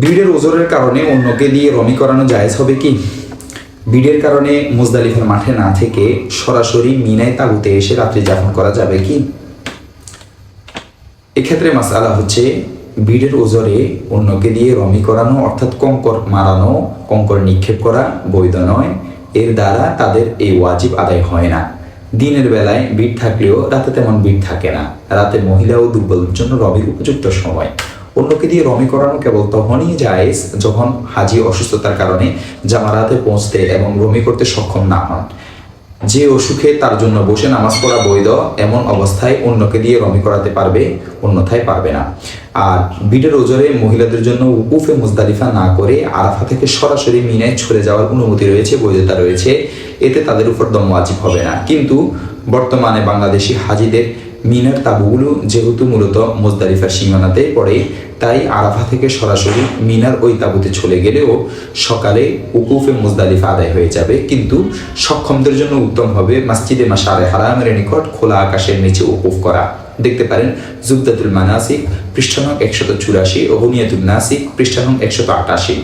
বিড়ের ওজনের কারণে অন্যকে দিয়ে রমি করানো জায়েজ হবে কি? বিড়ের কারণে মুজদালিফার মাঠে না থেকে সরাসরি মিনায় তাগুতে এসে রাত্রি যাপন করা যাবে কি? এক্ষেত্রে মাসালা হচ্ছে, বিড়ের ওজরে অন্যকে দিয়ে রমি করানো, অর্থাৎ কঙ্কর মারানো, কঙ্কর নিক্ষেপ করা বৈধ নয়। এর দ্বারা তাদের এই ওয়াজিব আদায় হয় না। দিনের বেলায় বিট থাকলেও রাতে তেমন বিট থাকে না। রাতে মহিলা ও দুর্বলের জন্য রবির উপযুক্ত সময়। অন্যকে দিয়ে রমি করানো কেবল তখনই জায়েজ যখন হাজি অসুস্থতার কারণে জামারাতে পৌঁছতে এবং রমি করতে সক্ষম না হন। যে অসুখে তার জন্য বসে নামাজ পড়া বৈধ, এমন অবস্থায় অন্যকে দিয়ে রমি করাতে পারবে, অন্যথায় পারবে না। আর বিডের ওজরে মহিলাদের জন্য উকুফে মুজদালিফা না করে আরাফা থেকে সরাসরি মিনায় ছড়ে যাওয়ার অনুমতি রয়েছে, বৈধতা রয়েছে। এতে তাদের উপর দম ওয়াজিব হবে না। কিন্তু বর্তমানে বাংলাদেশি হাজিদের মিনার তাবুগুলো যেহেতু মূলত মুজদালিফার সীমানাতে পড়ে, তাই আরাফা থেকে সরাসরি মিনার ওই তাবুতে চলে গেলেও সকালে উকুফে মুজদালিফা আদায় হয়ে যাবে। কিন্তু সক্ষমদের জন্য উত্তম হবে মসজিদে মাসারে হারামের নিকট খোলা আকাশের নিচে উকুফ করা। দেখতে পারেন জুবদাতুল মানাসিক পৃষ্ঠানং একশত চুরাশি ও হুনিয়াতুল নাসিক পৃষ্ঠানং একশত আটাশি।